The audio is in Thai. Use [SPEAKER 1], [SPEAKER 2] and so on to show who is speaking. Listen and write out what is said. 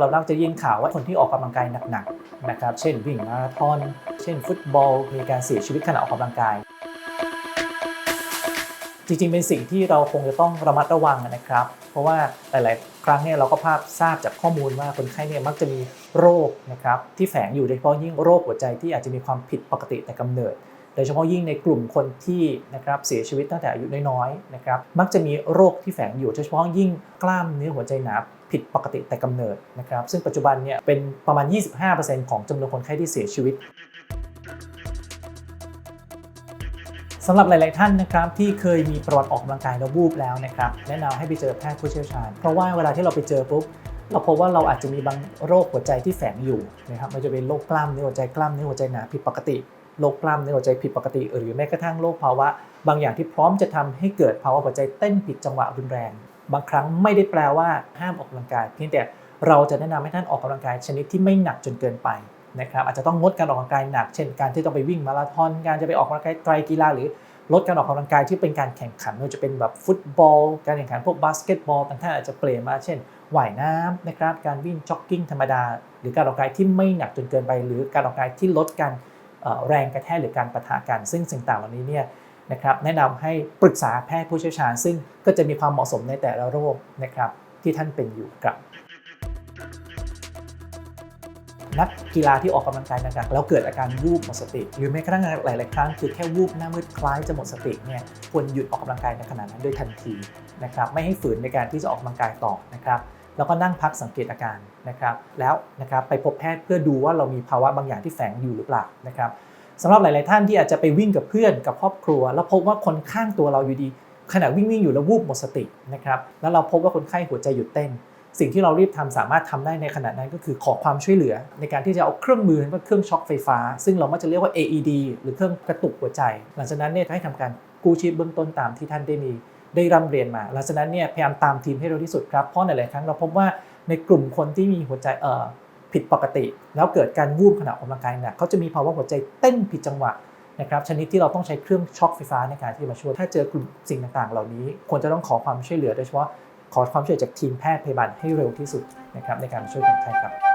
[SPEAKER 1] เรามักจะยินข่าวว่าคนที่ออกกำลังกายหนักๆนะครับ เช่นวิ่งมาราธอน เช่น ฟุตบอล มีการเสียชีวิตขณะออกกำลังกาย จริงๆ เป็นสิ่งที่เราคงจะต้องระมัดระวังนะครับ เพราะว่าหลายๆ ครั้งเนี่ยเราก็ภาพทราบจากข้อมูลว่าคนไข้เนี่ยมักจะมีโรคนะครับที่แฝงอยู่โดยเฉพาะยิ่งโรคหัวใจที่อาจจะมีความผิดปกติแต่กำเนิด โดยเฉพาะยิ่งในกลุ่มคนที่นะครับเสียชีวิตตั้งแต่อายุน้อยๆนะครับมักจะมีโรคที่แฝงอยู่โดยเฉพาะยิ่งกล้ามเนื้อหัวใจหนาผิดปกติแต่กำเนิดนะครับซึ่งปัจจุบันเนี่ยเป็นประมาณ 25%ของจำนวนคนไข้ที่เสียชีวิตสำหรับหลาย ๆ ท่านนะครับที่เคยมีประวัติออกกำลังกายแล้ววูบแล้วนะครับแนะนำให้ไปเจอแพทย์ผู้เชี่ยวชาญ เพราะว่าเวลาที่เราไปเจอปุ๊บเราพบว่าเราอาจจะมีบางโรคหัวใจที่แฝงอยู่นะครับมันจะเป็นโรคกล้ามเนื้อหัวใจกล้ามเนื้อหัวใจหนาผิดปกติ โรคกล้ามเนื้อหัวใจผิดปกติ หรือแม้กระทั่งโรคภาวะ บางอย่างที่พร้อมจะทำให้เกิดภาวะหัวใจเต้นผิดจังหวะรุนแรง บางครั้งไม่ได้แปลว่าห้ามออกกำลังกาย เพียงแต่เราจะแนะนำให้ท่านออกกำลังกายชนิดที่ไม่หนักจนเกินไปนะครับอาจจะต้องงดการออกกำลังกายหนัก เช่นการที่ต้องไปวิ่งมาราธอนการจะไปออกกำลังกายไตรกีฬาหรือลดการออกกำลังกายที่เป็นการแข่งขันไม่ว่าจะเป็นแบบฟุตบอล การแข่งขันพวกบาสเกตบอลบางท่านอาจจะเปลี่ยนมาเช่นว่ายน้ำนะครับการวิ่งจ็อกกิ้งธรรมดา หรือการออกกำลังกายที่ไม่หนักจนเกินไป หรือการออกกำลังกายที่ลดการ แรงกระแทกหรือการปะทะกัน ซึ่งสิ่งต่างเหล่านี้เนี่ยนะครับแนะนำให้ปรึกษาแพทย์ผู้เชี่ยวชาญ ซึ่งก็จะมีความเหมาะสมในแต่ละโรคนะครับที่ท่านเป็นอยู่ครับนักกีฬาที่ออกกำลังกายหนักๆแล้วเกิดอาการวูบหมดสติ หรือแม้กระทั่งหลาย ๆ ครั้งคือแค่วูบหน้ามืดคล้ายจะหมดสติเนี่ยควรหยุดออกกำลังกายในขณะนั้นโดยทันทีนะครับไม่ให้ฝืนในการที่จะออกกำลังกายต่อนะครับ แล้วก็นั่งพักสังเกตอาการนะครับแล้วนะครับไปพบแพทย์เพื่อดูว่าเรามีภาวะบางอย่างที่แฝงอยู่หรือเปล่านะครับสำหรับหลาย ๆ ท่านที่อาจจะไปวิ่งกับเพื่อนกับครอบครัว แล้วพบว่าคนข้างตัวเราอยู่ดีขณะวิ่งวิ่งอยู่แล้ววูบหมดสตินะครับแล้วเราพบว่าคนไข้หัวใจหยุดเต้น สิ่งที่เรารีบทำสามารถทำได้ในขณะนั้นก็คือขอความช่วยเหลือ ในการที่จะเอาเครื่องมือก็เครื่องช็อคไฟฟ้า ซึ่งเรามักจะเรียกว่า AED หรือเครื่องกระตุกหัวใจ หลังจากนั้นเนี่ยให้ทำการกู้ชีพเบื้องต้นตามที่ท่านได้มี ได้ร่ำเรียนมาหลังจากนั้นเนี่ยพยายามตามทีมให้เร็วที่สุดครับเพราะในหลาย ๆ ครั้งเราพบว่าในกลุ่มคนที่มีหัวใจเอ่อผิดปกติ แล้วเกิดการวูบขณะออกกำลังกายหนักเขาจะมีภาวะหัวใจเต้นผิดจังหวะนะครับชนิดที่เราต้องใช้เครื่องช็อคไฟฟ้าในการที่มาช่วยถ้าเจอกลุ่มสิ่งต่าง ๆ เหล่านี้ควรจะต้องขอความช่วยเหลือโดยเฉพาะขอความช่วยจากทีมแพทย์พยาบาลให้เร็วที่สุดนะครับในการช่วยคนไข้ครับ